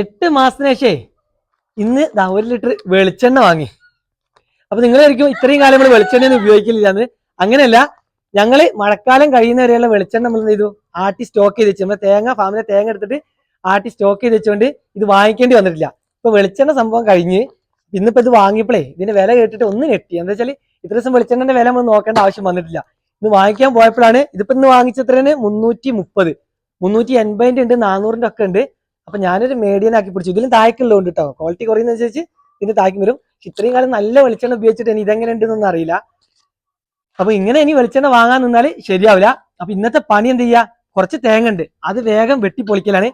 എട്ട് മാസത്തിന് ശേഷേ ഇന്ന് ഒരു ലിറ്റർ വെളിച്ചെണ്ണ വാങ്ങി. അപ്പൊ നിങ്ങൾ ആയിരിക്കും ഇത്രയും കാലം നമ്മൾ വെളിച്ചെണ്ണ ഉപയോഗിക്കില്ല എന്ന്. അങ്ങനെയല്ല ഞങ്ങൾ മഴക്കാലം കഴിയുന്ന വരെയുള്ള വെളിച്ചെണ്ണ നമ്മൾ എന്ത് ചെയ്തു? ആട്ടി സ്റ്റോക്ക് ചെയ്ത് വെച്ചു. നമ്മുടെ തേങ്ങ ഫാമിലെ തേങ്ങ എടുത്തിട്ട് ആട്ടി സ്റ്റോക്ക് ചെയ്ത് വെച്ചുകൊണ്ട് ഇത് വാങ്ങിക്കേണ്ടി വന്നിട്ടില്ല. ഇപ്പൊ വെളിച്ചെണ്ണ സംഭവം കഴിഞ്ഞ് ഇന്നിപ്പോ ഇത് വാങ്ങിയപ്പോഴേ ഇതിന്റെ വില കേട്ടിട്ട് ഒന്ന് ഞെട്ടി. എന്താ വെച്ചാൽ ഇത്ര ദിവസം വെളിച്ചെണ്ണന്റെ വില നമ്മൾ നോക്കേണ്ട ആവശ്യം വന്നിട്ടില്ല. ഇന്ന് വാങ്ങിക്കാൻ പോയപ്പോഴാണ് ഇതിപ്പോ ഇന്ന് വാങ്ങിച്ചത്രന് മുന്നൂറ്റി മുപ്പത്. മുന്നൂറ്റി എൺപതിന്റെ ഉണ്ട് നാനൂറിന്റെ ഒക്കെ ഉണ്ട്. അപ്പൊ ഞാനൊരു മീഡിയൻ ആക്കി പിടിച്ചു. ഇതിലും താഴേക്കുള്ളതുകൊണ്ട് കേട്ടോ ക്വാളിറ്റി കുറയുന്നതനുസരിച്ച് ഇതിന് താഴേക്ക് വരും. ഇത്രയും കാലം നല്ല വെളിച്ചെണ്ണ ഉപയോഗിച്ചിട്ട് ഇനി ഇതെങ്ങനെ ഉണ്ടെന്നൊന്നും അറിയില്ല. അപ്പൊ ഇങ്ങനെ ഇനി വെളിച്ചെണ്ണ വാങ്ങാൻ നിന്നാൽ ശരിയാവില്ല. അപ്പൊ ഇന്നത്തെ പണി എന്ത് ചെയ്യാ? കുറച്ച് തേങ്ങ ഉണ്ട് അത് വേഗം വെട്ടി പൊളിക്കലാണ്.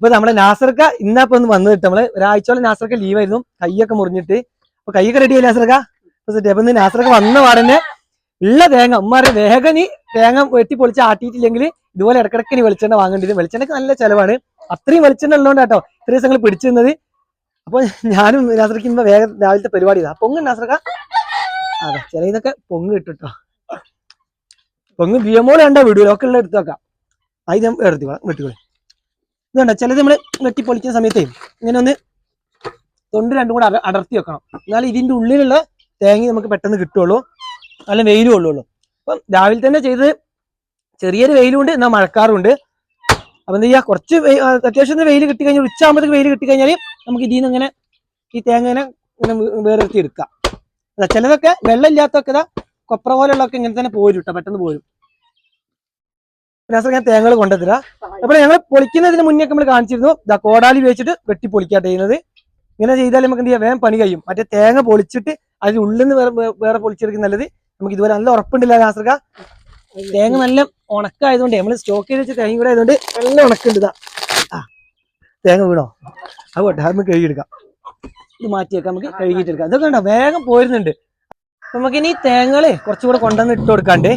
ഇപ്പൊ നമ്മുടെ നാസർക്ക ഇന്നപ്പോ ഒന്ന് വന്നു കിട്ടും നമ്മൾ ഒരാഴ്ചയോളം നാസർക്ക ലീവായിരുന്നു കൈയൊക്കെ മുറിഞ്ഞിട്ട്. അപ്പൊ കൈയൊക്കെ റെഡി ആയി നാസർക്ക? അപ്പൊ നാസർക്ക വന്ന പാടന്നെ ഉള്ള തേങ്ങ. ഉമ്മ വേഗം നീ തേങ്ങ വെട്ടി പൊളിച്ച് ആട്ടിയിട്ടില്ലെങ്കിൽ ഇതുപോലെ ഇടക്കിടക്ക് ഇനി വെളിച്ചെണ്ണ വാങ്ങേണ്ടി വരും. വെളിച്ചെണ്ണക്ക് നല്ല ചെലവാണ്. അത്രയും വെളിച്ചെണ്ണ ഉള്ളതുകൊണ്ട് കേട്ടോ ഇത്രയും ദിവസങ്ങൾ പിടിച്ചിരുന്നത് അപ്പൊ ഞാനും ഇന്ന് വേഗം രാവിലത്തെ പരിപാടി ഇതാ. പൊങ്ങ് നാസറക്ക. അതെ ചില ഇതൊക്കെ പൊങ്ങ് കിട്ടുട്ടോ പൊങ്ങ് ബിയമോൾ കണ്ടാ വിടൂല. ഒക്കെ ഉള്ള എടുത്തു വെക്കാം. അത് ഞാൻ എടുത്തോളാം ഇത് ഇതുണ്ട ചിലത് നമ്മൾ വെട്ടി പൊളിക്കുന്ന സമയത്തേ ഇങ്ങനെ ഒന്ന് തൊണ്ട് രണ്ടും കൂടെ അടർത്തി വെക്കണം. എന്നാൽ ഇതിന്റെ ഉള്ളിലുള്ള തേങ്ങ നമുക്ക് പെട്ടെന്ന് കിട്ടുള്ളൂ. നല്ല വെയിലും ഉള്ളൂ അപ്പം രാവിലെ തന്നെ ചെയ്ത് ചെറിയൊരു വെയിലുണ്ട് എന്നാൽ മഴക്കാറുണ്ട് അപ്പൊ എന്ത് ചെയ്യാ? കുറച്ച് അത്യാവശ്യം വെയിൽ കിട്ടി കഴിഞ്ഞാൽ ഉച്ചയാകുമ്പോഴത്തേക്ക് വെയിൽ കിട്ടി കഴിഞ്ഞാൽ നമുക്ക് ഇതിൽ നിന്ന് ഇങ്ങനെ ഈ തേങ്ങ ഇങ്ങനെ ഇങ്ങനെ വേറെടുത്തി എടുക്കാം. അതാ ചിലതൊക്കെ വെള്ളം ഇല്ലാത്തൊക്കെ ഇതാ കൊപ്ര പോലെയുള്ളതൊക്കെ ഇങ്ങനെ തന്നെ പോരും കേട്ടോ പെട്ടെന്ന് പോരും. ഞാൻ തേങ്ങകൾ കൊണ്ടുതരാ അപ്പോൾ ഞങ്ങൾ പൊളിക്കുന്നതിന് മുന്നേ നമ്മൾ കാണിച്ചിരുന്നു. ഇതാ കോടാലി വെച്ചിട്ട് വെട്ടി പൊളിക്കാട്ട് ചെയ്യുന്നത്. ഇങ്ങനെ ചെയ്താൽ നമുക്ക് എന്ത് ചെയ്യാം? വേഗം പണി കഴിയും. മറ്റേ തേങ്ങ പൊളിച്ചിട്ട് അതിൽ ഉള്ളിൽ നിന്ന് വേറെ വേറെ പൊളിച്ചെടുക്കുന്ന നല്ലത്. നമുക്ക് ഇതുപോലെ നല്ല ഉറപ്പുണ്ടല്ലോ നാസർക്ക. തേങ്ങ നല്ല ഉണക്കായതുകൊണ്ട് നമ്മൾ സ്റ്റോക്ക് ചെയ്ത് വെച്ച തേങ്ങ കൂടെ ആയതുകൊണ്ട് നല്ല ഉണക്കുണ്ട് ആ തേങ്ങ വീണോ? അത് പോട്ടെ അത് നമുക്ക് കഴുകിയെടുക്കാം. ഇത് മാറ്റിയേക്കാം നമുക്ക് കഴുകിയിട്ടെടുക്കാം. ഇതൊക്കെ ഉണ്ടോ വേഗം പോരുന്നുണ്ട്. നമുക്കിനി തേങ്ങകൾ തേങ്ങളെ കുറച്ചുകൂടെ കൊണ്ടുവന്ന് ഇട്ട് കൊടുക്കാണ്ട്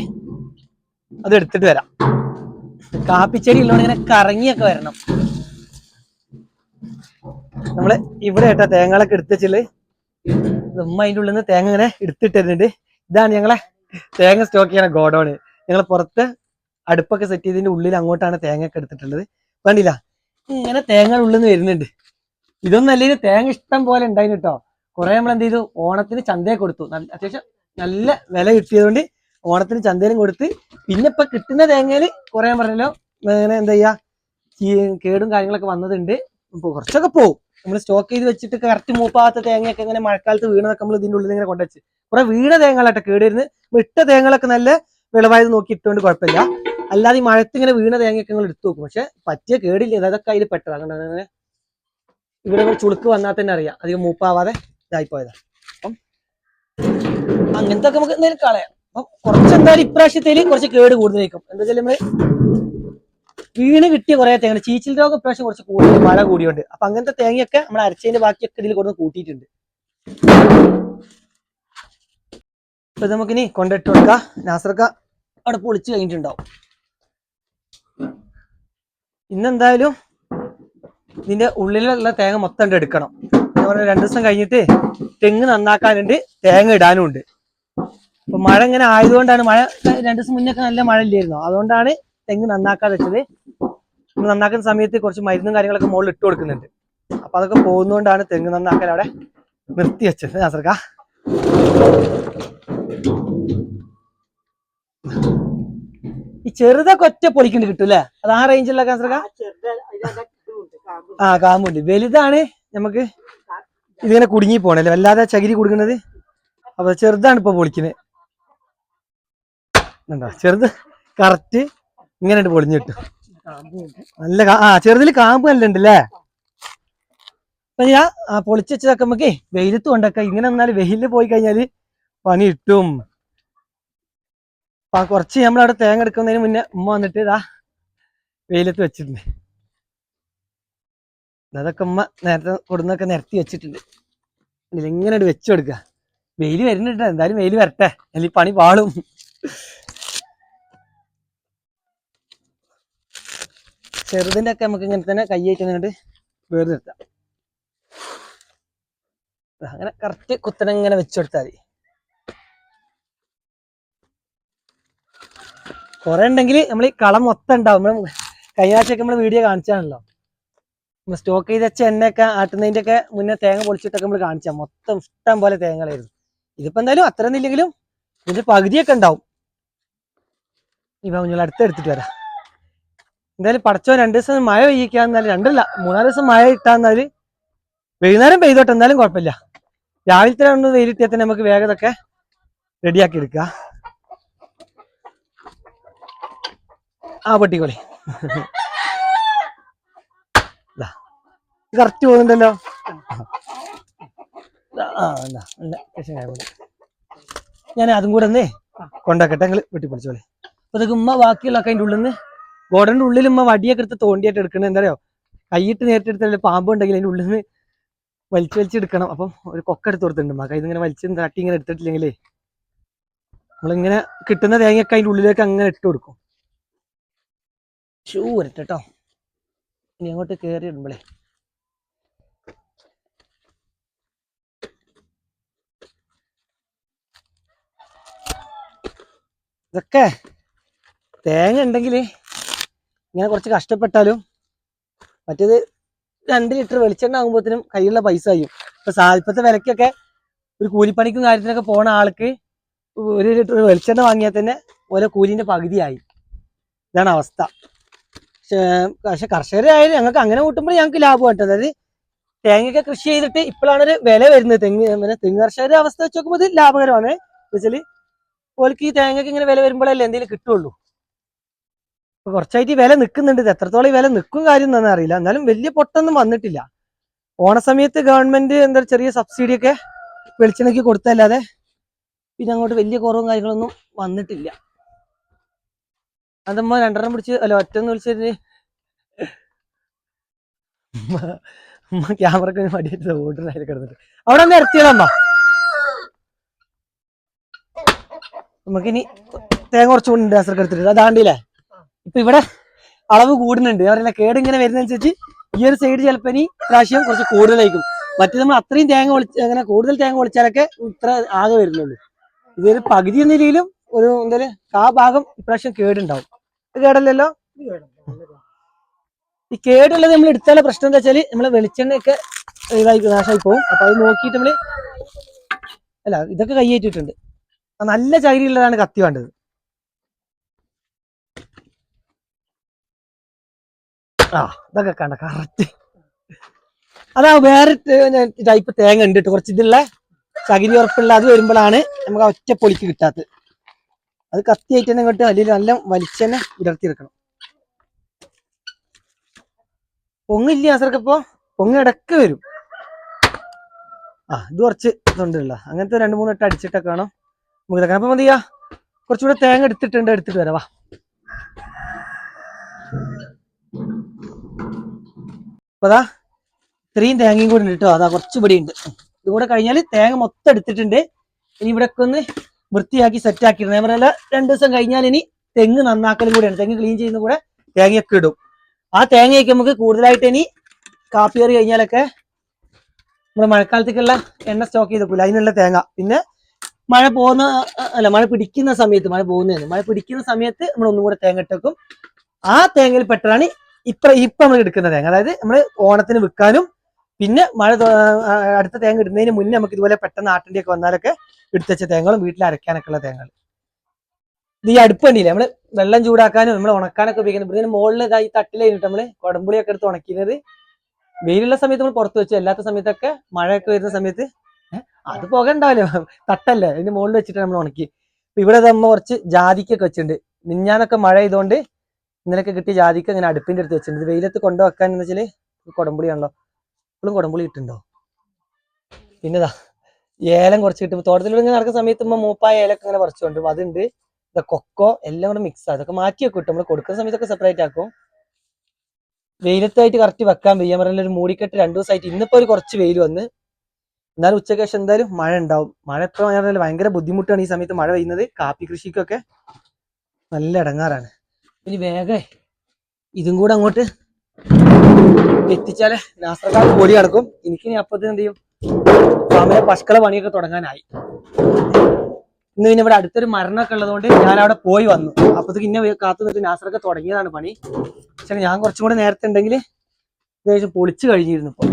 അത് എടുത്തിട്ട് വരാം. കാപ്പിച്ചെടി ഉള്ളതുകൊണ്ട് ഇങ്ങനെ കറങ്ങിയൊക്കെ വരണം. നമ്മൾ ഇവിടെ ഇട്ട തേങ്ങകളൊക്കെ എടുത്തുവെച്ചിൽ നമ്മ അതിന്റെ ഉള്ളിൽ നിന്ന് തേങ്ങ ഇങ്ങനെ എടുത്തിട്ടിരുന്നുണ്ട് ഇതാണ് ഞങ്ങളെ തേങ്ങ സ്റ്റോക്ക് ചെയ്യണ ഗോഡൌണ്. ഞങ്ങൾ പുറത്ത് അടുപ്പൊക്കെ സെറ്റ് ചെയ്തതിന്റെ ഉള്ളിൽ അങ്ങോട്ടാണ് തേങ്ങ ഒക്കെ എടുത്തിട്ടുള്ളത്. വേണ്ടില്ല ഇങ്ങനെ തേങ്ങ ഉള്ളിൽ നിന്ന് വരുന്നുണ്ട്. ഇതൊന്നും അല്ലെങ്കിൽ തേങ്ങ ഇഷ്ടം പോലെ ഉണ്ടായിരുന്നു കേട്ടോ കുറെ നമ്മൾ എന്ത് ചെയ്തു? ഓണത്തിന് ചന്തയെ കൊടുത്തു. അത്യാവശ്യം നല്ല വില കിട്ടിയതുകൊണ്ട് ഓണത്തിന് ചന്തയിലും കൊടുത്ത്. പിന്നെ ഇപ്പൊ കിട്ടുന്ന തേങ്ങയിൽ കുറെ പറഞ്ഞല്ലോ ഇങ്ങനെ എന്താ ചെയ്യാ? കേടും കാര്യങ്ങളൊക്കെ വന്നതുണ്ട്. ഇപ്പൊ കുറച്ചൊക്കെ പോവും. നമ്മൾ സ്റ്റോക്ക് ചെയ്ത് വെച്ചിട്ട് കറക്റ്റ് മൂപ്പാത്ത തേങ്ങയൊക്കെ ഇങ്ങനെ മഴക്കാലത്ത് വീണതൊക്കെ നമ്മൾ ഇതിന്റെ ഉള്ളിൽ ഇങ്ങനെ കൊണ്ടുവച്ച്. കുറെ വീണ തേങ്ങകളായിട്ട് കേടിരുന്ന് ഇട്ട തേങ്ങകളൊക്കെ നല്ല വിളവായത് നോക്കി ഇട്ടുകൊണ്ട് കുഴപ്പമില്ല. അല്ലാതെ ഈ മഴത്ത് ഇങ്ങനെ വീണ തേങ്ങയൊക്കെ നിങ്ങൾ എടുത്തു നോക്കും. പക്ഷെ പറ്റിയ കേടില്ല. അതൊക്കെ അതിൽ പെട്ടതാണ് അങ്ങനെ ഇവിടെ ചുളുക്ക് വന്നാൽ തന്നെ അറിയാം. അധികം മൂപ്പാവാതെ ഇതായിപ്പോയതാ അപ്പം അങ്ങനത്തെ ഒക്കെ നമുക്ക് എന്തായാലും കളയാം. അപ്പം കുറച്ച് എന്തായാലും ഇപ്രാവശ്യത്തേൽ കുറച്ച് കേട് കൂടുതലായിരിക്കും. എന്താ വെച്ചാൽ നമ്മൾ വീണ് കിട്ടിയ കുറെ തേങ്ങ ചീച്ചിൽ രോഗം ഇപ്രാവശ്യം കുറച്ച് കൂടുതൽ മഴ കൂടിയുണ്ട്. അപ്പൊ അങ്ങനത്തെ തേങ്ങയൊക്കെ നമ്മൾ അരച്ചതിന്റെ ബാക്കിയൊക്കെ ഇതിൽ കൊണ്ടുവന്ന് കൂട്ടിയിട്ടുണ്ട്. അപ്പൊ നമുക്കിനി കൊണ്ടിട്ട് കൊടുക്കാം. നാസർക്ക അവിടെ പൊളിച്ച് കഴിഞ്ഞിട്ടുണ്ടാവും. ഇന്നെന്തായാലും ഇതിന്റെ ഉള്ളിലുള്ള തേങ്ങ മൊത്തം എടുക്കണം. ഞാൻ പറഞ്ഞ രണ്ടു ദിവസം കഴിഞ്ഞിട്ട് തെങ്ങ് നന്നാക്കാനുണ്ട് തേങ്ങ ഇടാനും ഉണ്ട് അപ്പൊ മഴ ഇങ്ങനെ ആയതുകൊണ്ടാണ് മഴ രണ്ടു ദിവസം മുന്നേ നല്ല മഴ ഇല്ലായിരുന്നു. അതുകൊണ്ടാണ് തെങ്ങ് നന്നാക്കാതെ വെച്ചത്. നന്നാക്കുന്ന സമയത്ത് കുറച്ച് മരുന്നും കാര്യങ്ങളൊക്കെ മുകളിൽ ഇട്ട് കൊടുക്കുന്നുണ്ട്. അപ്പൊ അതൊക്കെ പോകുന്നതുകൊണ്ടാണ് തെങ്ങ് നന്നാക്കാൻ അവിടെ നിർത്തി വെച്ചത് നാസർക്ക ഈ ചെറുതൊക്കെ ഒറ്റ പൊളിക്കണ്ട് കിട്ടും അല്ലേ അത് ആ റേഞ്ചിലുള്ള നാസർക്ക ആ കാമ്പുണ്ട് വലുതാണ് നമുക്ക്. ഇതിങ്ങനെ കുടുങ്ങി പോണല്ലേ? വല്ലാതെ ചകിരി കൊടുക്കുന്നത്? അപ്പൊ ചെറുതാണ് ഇപ്പൊ പൊളിക്കുന്നത് എന്താ ചെറുത് കറക്റ്റ് ഇങ്ങനെ പൊളിഞ്ഞു കിട്ടും. നല്ല ആ ചെറുതിൽ കാമ്പ് നല്ല ഉണ്ടല്ലേ അപ്പൊ ഞാൻ പൊളിച്ച് വെച്ചതൊക്കെ നമുക്ക് വെയിലത്ത് കൊണ്ടൊക്കെ ഇങ്ങനെ എന്നാലും വെയിലിൽ പോയി കഴിഞ്ഞാൽ പണി കിട്ടും. അപ്പൊ കുറച്ച് നമ്മളവിടെ തേങ്ങ എടുക്കുന്നതിന് മുന്നേ ഉമ്മ വന്നിട്ട് ഇതാ വെയിലത്ത് വെച്ചിട്ടുണ്ട്. അതൊക്കെ ഉമ്മ നേരത്തെ കൊടുന്നൊക്കെ നിരത്തി വെച്ചിട്ടുണ്ട്. അങ്ങട് വെച്ചു കൊടുക്കുക വെയിൽ വരുന്നുണ്ട് എന്തായാലും വെയിൽ വരട്ടെ. അല്ലെങ്കിൽ പണി പാളും. ചെറുതിന്റെ ഒക്കെ നമുക്ക് ഇങ്ങനെ തന്നെ കൈയായിട്ട് ഇങ്ങോട്ട് വേറെ അങ്ങനെ കറക്റ്റ് കുത്തനെ ഇങ്ങനെ വെച്ചു കൊടുത്താൽ മതി. കുറെ ഉണ്ടെങ്കിൽ നമ്മൾ ഈ കളം മൊത്തം ഉണ്ടാവും. നമ്മൾ കഴിഞ്ഞ ആഴ്ചയൊക്കെ നമ്മൾ വീഡിയോ കാണിച്ചാണല്ലോ സ്റ്റോക്ക് ചെയ്ത് വെച്ച ആട്ടുന്നതിന്റെ ഒക്കെ മുന്നേ തേങ്ങ പൊളിച്ചിട്ടൊക്കെ നമ്മൾ കാണിച്ചാൽ മൊത്തം ഇഷ്ടം പോലെ തേങ്ങകളായിരുന്നു. ഇതിപ്പോ എന്തായാലും അത്ര ഇല്ലെങ്കിലും ഇതിന്റെ പകുതിയൊക്കെ ഉണ്ടാവും. ഇപ്പൊ നിങ്ങൾ അടുത്ത് എടുത്തിട്ട് വരാം. എന്തായാലും പടച്ചോ രണ്ടു ദിവസം മഴ പെയ്യിക്കാന്നാലും രണ്ടല്ല മൂന്നാൽ ദിവസം മഴ ഇട്ടാന്നാൽ വൈകുന്നേരം പെയ്തോട്ടെ എന്നാലും കുഴപ്പമില്ല. രാവിലത്തെ രണ്ട് വെയിലിട്ടിയാൽ തന്നെ നമുക്ക് വേഗതൊക്കെ റെഡിയാക്കി എടുക്കുക ആ പൊട്ടിക്കോളി. കറക്റ്റ് പോകുന്നുണ്ടല്ലോ. ഞാൻ അതും കൂടെ ഒന്നേ കൊണ്ടാക്കട്ടെ. നിങ്ങൾ വെട്ടി അപ്പൊ അതൊക്കെ ഉമ്മ ബാക്കിയുള്ളൊക്കെ അതിന്റെ ഉള്ളിൽ നിന്ന് ഗോഡന്റെ ഉള്ളിൽ ഉമ്മ വടിയൊക്കെ എടുത്ത് തോണ്ടിയായിട്ട് എടുക്കണത് എന്താ പറയുക കൈയിട്ട് നേരിട്ട് എടുത്താൽ പാമ്പ് ഉണ്ടെങ്കിൽ അതിന്റെ ഉള്ളിൽ നിന്ന് വലിച്ചു വലിച്ചെടുക്കണം അപ്പം ഒരു കൊക്ക എടുത്ത് കൊടുത്തിട്ടുണ്ട് മക ഇതിങ്ങനെ വലിച്ച് തട്ടി ഇങ്ങനെ എടുത്തിട്ടില്ലെങ്കിലേ നമ്മളിങ്ങനെ കിട്ടുന്ന തേങ്ങയൊക്കെ അതിന്റെ ഉള്ളിലേക്ക് അങ്ങനെ ഇട്ട് കൊടുക്കും. ഷൂ വരട്ടെ കേട്ടോ ഇനി അങ്ങോട്ട് കയറി ഇടുമ്പളേ ഇതൊക്കെ തേങ്ങ ഉണ്ടെങ്കിൽ ഇങ്ങനെ കുറച്ച് കഷ്ടപ്പെട്ടാലും മറ്റേത് രണ്ട് ലിറ്റർ വെളിച്ചെണ്ണ ആകുമ്പോഴത്തേനും കയ്യിലുള്ള പൈസ ആയും. ഇപ്പൊ സാൽപ്പത്തെ വിലക്കൊക്കെ ഒരു കൂലിപ്പണിക്കും കാര്യത്തിനൊക്കെ പോണ ആൾക്ക് ഒരു ലിറ്റർ വെളിച്ചെണ്ണ വാങ്ങിയാൽ തന്നെ ഓരോ കൂലിന്റെ പകുതിയായി. ഇതാണ് അവസ്ഥ. പക്ഷേ കർഷകരായാലും ഞങ്ങൾക്ക് അങ്ങനെ കൂട്ടുമ്പോൾ ഞങ്ങൾക്ക് ലാഭം കേട്ടോ. അതായത് തേങ്ങയൊക്കെ കൃഷി ചെയ്തിട്ട് ഇപ്പോഴാണ് ഒരു വില വരുന്നത്. തെങ്ങ് പിന്നെ തെങ്ങ് കർഷകരുടെ അവസ്ഥ വെച്ച് നോക്കുമ്പോൾ ഇത് ലാഭകരമാണ്. വെച്ചാൽ ഓൽക്ക് ഈ തേങ്ങയ്ക്ക് ഇങ്ങനെ വില വരുമ്പോഴല്ലേ എന്തെങ്കിലും കിട്ടുള്ളൂ. ഇപ്പൊ കുറച്ചായിട്ട് വില നിൽക്കുന്നുണ്ട് ഇത് എത്രത്തോളം ഈ വില നിൽക്കും കാര്യം എന്താണെന്ന് അറിയില്ല. എന്നാലും വലിയ പൊട്ടൊന്നും വന്നിട്ടില്ല. ഓണസമയത്ത് ഗവൺമെന്റ് എന്താ ചെറിയ സബ്സിഡിയൊക്കെ വെളിച്ചെണ്ണയ്ക്ക് കൊടുത്തല്ലാതെ പിന്നെ അങ്ങോട്ട് വലിയ കുറവും കാര്യങ്ങളൊന്നും വന്നിട്ടില്ല. അതമ്മ രണ്ടെണ്ണം പിടിച്ച് അല്ല ഒറ്റന്ന് വിളിച്ചിട്ട് ക്യാമറക്ക് മടിയായിട്ട് ഓടുന്നതിൽ കിടന്നിട്ട്. അവിടെ ഒന്ന് ഇറത്തിയതമ്മ നമുക്കിനി തേങ്ങ കുറച്ചുകൊണ്ട് അസർക്ക് എടുത്തിട്ട് അതാണ്ടില്ലേ ഇപ്പൊ ഇവിടെ അളവ് കൂടുന്നുണ്ട്. പറയുന്ന കേട് ഇങ്ങനെ വരുന്നതനുസരിച്ച് ഈ ഒരു സൈഡ് ചിലപ്പോൾ ഇനി പ്രാവശ്യം കുറച്ച് കൂടുതലായിരിക്കും. മറ്റേ നമ്മൾ അത്രയും തേങ്ങ ഒളിച്ച് അങ്ങനെ കൂടുതൽ തേങ്ങ ഒളിച്ചാലൊക്കെ ഇത്ര ആകെ വരുന്നുള്ളൂ. ഇതൊരു പകുതി എന്ന രീതിയിലും ഒരു എന്തായാലും ആ ഭാഗം ഇപ്രാവശ്യം കേടുണ്ടാവും. കേടല്ലല്ലോ? ഈ കേടുള്ളത് നമ്മൾ എടുത്താലുള്ള പ്രശ്നം എന്താ വെച്ചാൽ നമ്മളെ വെളിച്ചെണ്ണയൊക്കെ ഇതായി നാശമായി പോകും. അപ്പൊ അത് നോക്കിയിട്ട് നമ്മൾ അല്ല ഇതൊക്കെ കൈയേറ്റിട്ടുണ്ട് നല്ല ചകിരിയുള്ളതാണ് കത്തി വേണ്ടത്. ആ ഇതൊക്കെ കണ്ട കറക്റ്റ് അതാ വേറെ ടൈപ്പ് തേങ്ങ ഉണ്ട്. കുറച്ച് ഇതുള്ള ചകിരി ഉറപ്പുള്ള അത് വരുമ്പോഴാണ് നമുക്ക് ഒറ്റ പൊളിക്ക് കിട്ടാത്തത്. അത് കത്തിയായിട്ട് തന്നെ ഇങ്ങോട്ട് അല്ലെങ്കിൽ നല്ല വലിച്ചെന്നെ വിടർത്തിയെടുക്കണം പൊങ്ങില്ല അസർക്കപ്പോ പൊങ്ങ് ഇടയ്ക്ക് വരും. ആ ഇത് കുറച്ച് ഇതുണ്ടല്ലോ അങ്ങനത്തെ രണ്ട് മൂന്ന് വട്ടം അടിച്ചിട്ടൊക്കെ വേണം. നമുക്ക് ഇതൊക്കെ. അപ്പൊ എന്ത് കുറച്ചുകൂടെ തേങ്ങ എടുത്തിട്ടുണ്ട് എടുത്തിട്ട് വരാം. വാ. അപ്പൊ അതാ ഇത്രയും തേങ്ങയും കൂടി ഉണ്ട് കേട്ടോ. അതാ കുറച്ച് ഉണ്ട് ഇതുകൂടെ കഴിഞ്ഞാൽ തേങ്ങ മൊത്തം എടുത്തിട്ടുണ്ട്. ഇനി ഇവിടെ ഒക്കെ ഒന്ന് വൃത്തിയാക്കി സെറ്റ് ആക്കിയിരുന്നത് ഞാൻ പറയല രണ്ട് ദിവസം കഴിഞ്ഞാൽ ഇനി തെങ്ങ് നന്നാക്കലും കൂടെയാണ്. തെങ്ങ് ക്ലീൻ ചെയ്യുന്ന കൂടെ തേങ്ങയൊക്കെ ഇടും. ആ തേങ്ങയൊക്കെ നമുക്ക് കൂടുതലായിട്ട് ഇനി കാപ്പി കറി കഴിഞ്ഞാലൊക്കെ നമ്മുടെ മഴക്കാലത്തേക്കുള്ള എണ്ണ സ്റ്റോക്ക് ചെയ്ത് വെക്കില്ല അതിനുള്ള തേങ്ങ. പിന്നെ മഴ പോകുന്ന അല്ല മഴ പിടിക്കുന്ന സമയത്ത് മഴ പോകുന്നതിന് മഴ പിടിക്കുന്ന സമയത്ത് നമ്മൾ ഒന്നും കൂടെ തേങ്ങ ഇട്ടേക്കും ആ തേങ്ങയിൽ പെട്ടതാണ് ഇപ്പൊ ഇപ്പൊ നമ്മൾ എടുക്കുന്ന തേങ്ങ. അതായത് നമ്മൾ ഓണത്തിന് വിൽക്കാനും പിന്നെ മഴ അടുത്ത തേങ്ങ ഇടുന്നതിന് മുന്നേ നമുക്ക് ഇതുപോലെ പെട്ടെന്ന് ആട്ടിന്റെ ഒക്കെ വന്നാലൊക്കെ എടുത്തുവെച്ച തേങ്ങകളും വീട്ടിൽ അരയ്ക്കാനൊക്കെ ഉള്ള തേങ്ങകൾ. ഇത് ഈ അടുപ്പ് കണ്ടില്ലേ നമ്മൾ വെള്ളം ചൂടാക്കാനും നമ്മൾ ഉണക്കാനൊക്കെ ഉപയോഗിക്കുന്നത് ഇതിന് മുകളിൽ ഇതായി തട്ടിലായിട്ട് നമ്മൾ കുടമ്പുളിയൊക്കെ എടുത്ത് ഉണക്കിയത് വെയിലുള്ള സമയത്ത് നമ്മൾ പുറത്ത് വെച്ചു അല്ലാത്ത സമയത്തൊക്കെ മഴയൊക്കെ വരുന്ന സമയത്ത് അത് പുക ഉണ്ടാവില്ല. തട്ടല്ലേ? അതിന്റെ മുകളിൽ വെച്ചിട്ട് നമ്മൾ ഉണക്കി. ഇവിടെ നമ്മൾ കുറച്ച് ജാതിക്കൊക്കെ വെച്ചിട്ടുണ്ട്. മിഞ്ഞാന്നൊക്കെ മഴ ചെയ്തുകൊണ്ട് ഇന്നലെയൊക്കെ കിട്ടിയ ജാതിക്ക് ഇങ്ങനെ അടുപ്പിന്റെ അടുത്ത് വെച്ചിട്ടുണ്ട്. വെയിലത്ത് കൊണ്ടുവെക്കാൻ എന്ന് വെച്ചാൽ കുടമ്പുളിയാണല്ലോ ഇപ്പോഴും കുടമ്പുളി കിട്ടുന്നുണ്ടോ പിന്നെതാ ഏലം കുറച്ച് കിട്ടും തോട്ടത്തിലൂടെ നടക്കുന്ന സമയത്ത് മൂപ്പായ ഏലൊക്കെ ഇങ്ങനെ പറിച്ചു അതുണ്ട്. ഇത് കൊക്കോ എല്ലാം കൂടെ മിക്സ് അതൊക്കെ മാറ്റി വെക്കും നമ്മൾ കൊടുക്കുന്ന സമയത്തൊക്കെ സെപ്പറേറ്റ് ആക്കും. വെയിലത്തായിട്ട് കറക്റ്റ് വെക്കാൻ വയ്യ. പറഞ്ഞ ഒരു മൂടിക്കെട്ട് രണ്ടു ദിവസമായിട്ട് ഇന്നിപ്പോ ഒരു കുറച്ച് വെയിൽ വന്ന്. എന്നാലും ഉച്ചയ്ക്ക് ശേഷം എന്തായാലും മഴ ഉണ്ടാവും. മഴ എപ്പോ പറഞ്ഞാൽ ഭയങ്കര ബുദ്ധിമുട്ടാണ് ഈ സമയത്ത് മഴ പെയ്യുന്നത്. കാപ്പി കൃഷിക്കൊക്കെ നല്ല ഇടങ്ങാറാണ്. ഇനി വേഗം ഇതും കൂടെ അങ്ങോട്ട് എത്തിച്ചാലേ നാസ്ത്രക്കാർ പൊടി കിടക്കും എനിക്കിനി അപ്പത്തിന് എന്ത് ചെയ്യും? ഫാമിലെ പശുക്കളെ പണിയൊക്കെ തുടങ്ങാനായി. ഇന്ന് പിന്നെ ഇവിടെ അടുത്തൊരു മരണമൊക്കെ ഉള്ളതുകൊണ്ട് ഞാൻ അവിടെ പോയി വന്നു. അപ്പത്തേക്ക് ഇന്നെ കാത്തു നിന്നിട്ട് നാസറൊക്കെ തുടങ്ങിയതാണ് പണി. പക്ഷെ ഞാൻ കുറച്ചും കൂടെ നേരത്തെ ഉണ്ടെങ്കിൽ ഏകദേശം പൊളിച്ചു കഴിഞ്ഞിരുന്നു ഇപ്പൊ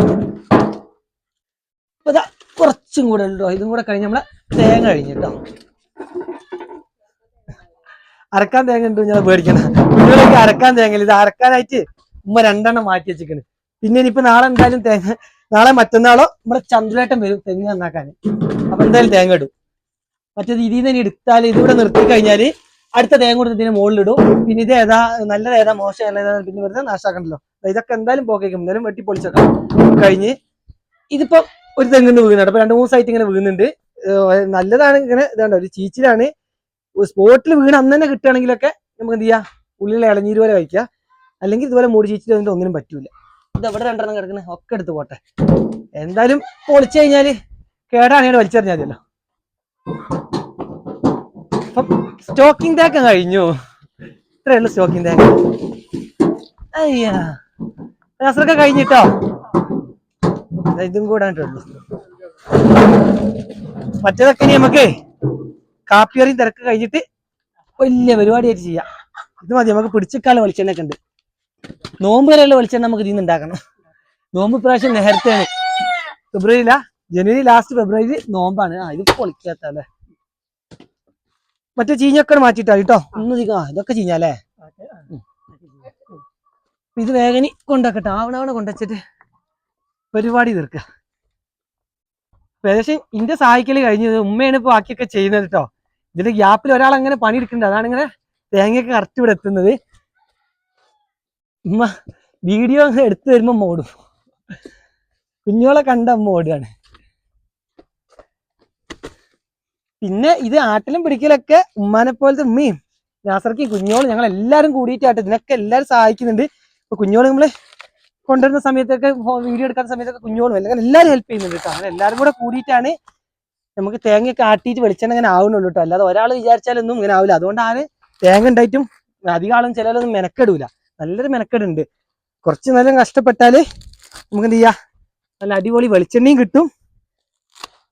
അപ്പൊ ഇതാ കുറച്ചും കൂടെ ഉണ്ടോ ഇതും കൂടെ കഴിഞ്ഞ് നമ്മളെ തേങ്ങ കഴിഞ്ഞിട്ടോ അരക്കാൻ തേങ്ങ ഉണ്ട് ഞാൻ പേടിക്കണം കുഞ്ഞുങ്ങളൊക്കെ അരക്കാൻ തേങ്ങ ഇത് അരക്കാനായിട്ട് ഉമ്മ രണ്ടെണ്ണം മാറ്റി വെച്ചിരിക്കണ്. പിന്നെ ഇനിയിപ്പോ നാളെ എന്തായാലും തേങ്ങ നാളെ മറ്റന്നാളോ നമ്മുടെ ചന്ദ്രേട്ടൻ വരും തെങ്ങ് നന്നാക്കാൻ. അപ്പൊ എന്തായാലും തേങ്ങ ഇടും. മറ്റേത് ഇതിൽ നിന്ന് എടുത്താൽ ഇതിവിടെ നിർത്തി കഴിഞ്ഞാൽ അടുത്ത തേങ്ങ കൊടുത്ത് ഇതിന് മുകളിലിടും പിന്നെ ഇത് ഏതാ നല്ലത് ഏതാ മോശം ഏതാ പിന്നെ വെറുതെ നാശാക്കണ്ടല്ലോ ഇതൊക്കെ എന്തായാലും പോക്കേക്കും. എന്തായാലും വെട്ടി പൊളിച്ചേക്കാം. കഴിഞ്ഞ് ഇതിപ്പോ ഒരു തെങ്ങിന് വീണുണ്ട് അപ്പൊ രണ്ട് മൂന്ന് സൈറ്റ് ഇങ്ങനെ വീഴുന്നുണ്ട് നല്ലതാണ് ഇങ്ങനെ ഇതാണ്ട്. ഒരു ചീച്ചിലാണ്. സ്പോട്ടിൽ വീണ് അന്ന് തന്നെ കിട്ടുകയാണെങ്കിലൊക്കെ നമുക്ക് എന്ത് ചെയ്യാം? ഉള്ളിലെ ഇളനീര് പോലെ കഴിക്കുക. അല്ലെങ്കിൽ ഇതുപോലെ മൂടി ചീച്ചിൽ വന്നിട്ട് ഒന്നിനും പറ്റൂല. ഇത് എവിടെ രണ്ടെണ്ണം കിടക്കുന്നത് ഒക്കെ എടുത്ത് പോട്ടെ. എന്തായാലും പൊളിച്ചു കഴിഞ്ഞാൽ കേടാണെങ്കിൽ വലിച്ചെറിഞ്ഞാൽ മതിയല്ലോ സ്റ്റോക്കിംഗ് തേക്കം കഴിഞ്ഞു. ഇത്രയേ ഉള്ളു സ്റ്റോക്കിംഗ് തേക്ക അയ്യാ. നസറൊക്കെ കഴിഞ്ഞിട്ടോ? ഇതും കൂടാണ്ടുള്ളൂ മറ്റേതൊക്കെ ഇനി നമുക്ക് കാപ്പിയറിയും തിരക്ക് കഴിഞ്ഞിട്ട് വലിയ പരിപാടിയായിട്ട് ചെയ്യാം. ഇത് മതി നമുക്ക് പിടിച്ചിക്കാലം വലിച്ചെണ്ണൊക്കെ ഉണ്ട്. നോമ്പ് വരെയുള്ള വെളിച്ചെണ്ണ നമുക്ക് ഇതിൽ നിന്ന് ഉണ്ടാക്കണം. നോമ്പ് പ്രാവശ്യം നേരത്തെയാണ്. ഫെബ്രുവരിയിലാ? ജനുവരി ലാസ്റ്റ് ഫെബ്രുവരി നോമ്പാണ്. ആ ഇത് പൊളിക്കാത്ത അല്ലേ? മറ്റേ ചീഞ്ഞൊക്കെ മാറ്റിട്ടാ കേട്ടോ ഒന്ന് ആ ഇതൊക്കെ ചീഞ്ഞാലേ? ഇത് വേഗനി കൊണ്ടാക്കട്ടെ ആവണവണ കൊണ്ടുവച്ചിട്ട് പരിപാടി തീർക്കുക. അപ്പൊ ഏകദേശം ഇന്റെ സഹായിക്കൽ കഴിഞ്ഞത് ഉമ്മയാണ് ഇപ്പൊ ബാക്കിയൊക്കെ ചെയ്യുന്നത് കേട്ടോ ഇതിന്റെ ഗ്യാപ്പിൽ ഒരാൾ അങ്ങനെ പണിയെടുക്കുന്നുണ്ട്. അതാണ് ഇങ്ങനെ തേങ്ങയൊക്കെ കറക്റ്റ് ഇവിടെ എത്തുന്നത്. ഉമ്മ വീഡിയോ അങ്ങനെ എടുത്തു വരുമ്പോ മോടും. കുഞ്ഞോളെ കണ്ട അമ്മ ഓടുകയാണ്. പിന്നെ ഇത് ആട്ടിലും പിടിക്കലൊക്കെ ഉമ്മാനെ പോലത്തെ ഉമ്മയും നാസർക്കും കുഞ്ഞോളും ഞങ്ങൾ എല്ലാവരും കൂടിയിട്ടായിട്ട് ഇതിനൊക്കെ എല്ലാരും സഹായിക്കുന്നുണ്ട്. ഇപ്പൊ കുഞ്ഞോൾ നമ്മൾ കൊണ്ടുവരുന്ന സമയത്തൊക്കെ വീഡിയോ എടുക്കുന്ന സമയത്തൊക്കെ കുഞ്ഞോളും എല്ലാം എല്ലാരും ഹെൽപ്പ് ചെയ്യുന്നുണ്ട് കേട്ടോ. അങ്ങനെ എല്ലാവരും കൂടെ കൂടിയിട്ടാണ് നമുക്ക് തേങ്ങയൊക്കെ ആട്ടിയിട്ട് വെളിച്ചെണ്ണ ഇങ്ങനെ ആവുന്നുള്ളൂ കേട്ടോ. അല്ലാതെ ഒരാൾ വിചാരിച്ചാലൊന്നും ഇങ്ങനെ ആവില്ല. അതുകൊണ്ടാണ് തേങ്ങ ഉണ്ടായിട്ടും അധികം ആളും ചിലരൊന്നും മെനക്കെടൂല. നല്ലൊരു മെനക്കെടുണ്ട്. കുറച്ച് നേരം കഷ്ടപ്പെട്ടാൽ നമുക്ക് എന്ത് ചെയ്യാം? നല്ല അടിപൊളി വെളിച്ചെണ്ണയും കിട്ടും.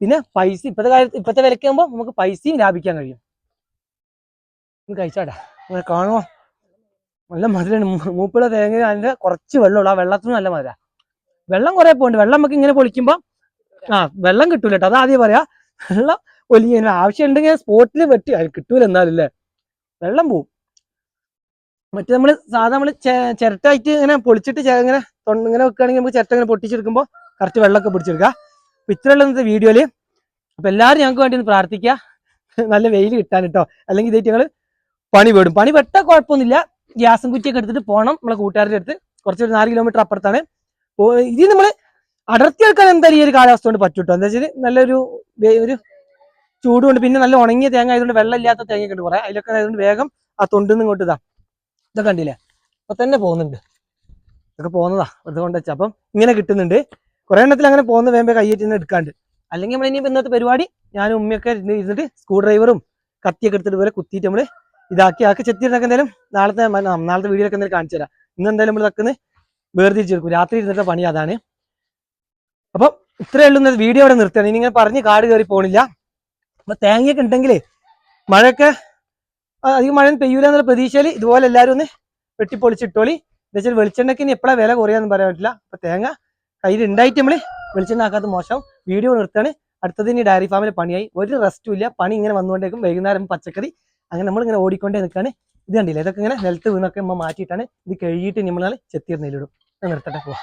പിന്നെ പൈസ ഇപ്പത്തെ കാലത്ത് ഇപ്പത്തെ വിലക്കാകുമ്പോൾ നമുക്ക് പൈസയും ലാഭിക്കാൻ കഴിയും. ഒന്ന് കഴിച്ചാടാ. അങ്ങനെ കാണുമോ നല്ല മധുരമാണ് മൂപ്പിള തേങ്ങ അതിന്റെ കുറച്ച് വെള്ളമുള്ളൂ. ആ വെള്ളത്തിന് നല്ല മധുര. വെള്ളം കുറെ പോകുന്നുണ്ട് വെള്ളം നമുക്ക് ഇങ്ങനെ പൊളിക്കുമ്പോൾ ആ വെള്ളം കിട്ടൂല കേട്ടോ. അതാദ്യം പറയാ വെള്ളം ഒലിയ ആവശ്യം ഉണ്ടെങ്കിൽ സ്പോട്ടിൽ വെട്ടി കിട്ടൂല എന്നാലല്ലേ വെള്ളം പോവും. മറ്റേ നമ്മൾ സാധാരണ നമ്മൾ ചിരട്ടായിട്ട് ഇങ്ങനെ പൊളിച്ചിട്ട് ഇങ്ങനെ ഇങ്ങനെ വെക്കുകയാണെങ്കിൽ നമുക്ക് ചിരട്ട ഇങ്ങനെ പൊട്ടിച്ചെടുക്കുമ്പോൾ കറക്റ്റ് വെള്ളമൊക്കെ പിടിച്ചെടുക്കുക. അപ്പൊ ഇത്രയുള്ള ഇന്നത്തെ വീഡിയോയിൽ. അപ്പൊ എല്ലാവരും ഞങ്ങൾക്ക് വേണ്ടി ഒന്ന് പ്രാർത്ഥിക്കുക. നല്ല വെയിൽ കിട്ടാൻ കേട്ടോ. അല്ലെങ്കിൽ ഇതായിട്ട് ഞങ്ങൾ പണി പെടും പണി പെട്ടാൽ കുഴപ്പമൊന്നുമില്ല. ഗ്യാസും കുറ്റിയൊക്കെ എടുത്തിട്ട് പോകണം നമ്മളെ കൂട്ടുകാരുടെ അടുത്ത്. കുറച്ചൊരു നാല് കിലോമീറ്റർ അപ്പുറത്താണ്. ഇത് നമ്മൾ അടർത്തി എടുക്കാൻ എന്തായാലും ഈ ഒരു കാലാവസ്ഥ കൊണ്ട് പറ്റും കേട്ടോ. എന്താ വെച്ചാൽ നല്ലൊരു ഒരു ചൂടുകൊണ്ട് പിന്നെ നല്ല ഉണങ്ങിയ തേങ്ങ ആയതുകൊണ്ട് വെള്ളം ഇല്ലാത്ത തേങ്ങ ഉണ്ട് കുറേ. അതിലൊക്കെ ആയതുകൊണ്ട് വേഗം ആ തൊണ്ടിന്ന് ഇങ്ങോട്ട് ഇതാ. ഇതൊക്കെ കണ്ടില്ലേ? അപ്പൊ തന്നെ പോകുന്നുണ്ട്. ഇതൊക്കെ പോകുന്നതാ വെറുതെ കൊണ്ട് വെച്ചാൽ അപ്പം ഇങ്ങനെ കിട്ടുന്നുണ്ട്. കുറെ എണ്ണത്തിൽ അങ്ങനെ പോകുന്ന വേമ്പ കയ്യേറ്റി എടുക്കാണ്ട്. അല്ലെങ്കിൽ നമ്മൾ ഇനി ഇന്നത്തെ പരിപാടി ഞാനും ഉമ്മയൊക്കെ ഇരുന്ന് ഇരുന്നിട്ട് സ്ക്രൂ ഡ്രൈവറും കത്തിയൊക്കെ എടുത്തിട്ട് പോലെ കുത്തിയിട്ട് നമ്മൾ ഇതാക്കി. ആക്കി ചെത്തിയിരുന്നൊക്കെ എന്തായാലും നാളത്തെ നാളത്തെ വീഡിയോ ഒക്കെ എന്തായാലും കാണിച്ചു തരാം. ഇന്ന് എന്തായാലും നമ്മൾ ഇതൊക്കെ ഒന്ന് വേർതിരിച്ചെടുക്കും രാത്രി ഇരുന്നിട്ട് പണി അതാണ്. അപ്പം ഇത്രയേ ഉള്ളൂ വീഡിയോ ഇവിടെ നിർത്തുകയാണ്. ഇനി ഇങ്ങനെ പറഞ്ഞ് കാട് കയറി പോണില്ല. അപ്പൊ തേങ്ങയൊക്കെ ഉണ്ടെങ്കിലേ മഴയൊക്കെ അധികം മഴ പെയ്യൂല എന്നുള്ള പ്രതീക്ഷയിൽ ഇതുപോലെ എല്ലാവരും ഒന്ന് വെട്ടിപ്പൊളിച്ചിട്ടോളി. എന്താ വെച്ചാൽ വെളിച്ചെണ്ണയ്ക്ക് ഇനി എപ്പോഴാണ് വില കുറയാന്ന് പറയാൻ പറ്റില്ല. അപ്പൊ തേങ്ങ കയ്യിൽ ഉണ്ടായിട്ട് നമ്മൾ വെളിച്ചെണ്ണ ആക്കാത്ത മോശം. വീഡിയോ നിർത്താണ് അടുത്തത് ഇനി ഡയറി ഫാമിലെ പണിയായി. ഒരു റെസ്റ്റും ഇല്ല. പണി ഇങ്ങനെ വന്നുകൊണ്ടേക്കും വൈകുന്നേരം പച്ചക്കറി അങ്ങനെ നമ്മൾ ഇങ്ങനെ ഓടിക്കൊണ്ടേ നിൽക്കാണ് ഇത് കണ്ടില്ല? ഇതൊക്കെ ഇങ്ങനെ നിലത്ത് വീണൊക്കെ നമ്മൾ മാറ്റിയിട്ടാണ്. ഇത് കഴുകിയിട്ട് നമ്മൾ ചെത്തിയിരുന്നതിലിടും നിർത്തട്ടെ. പോവാ.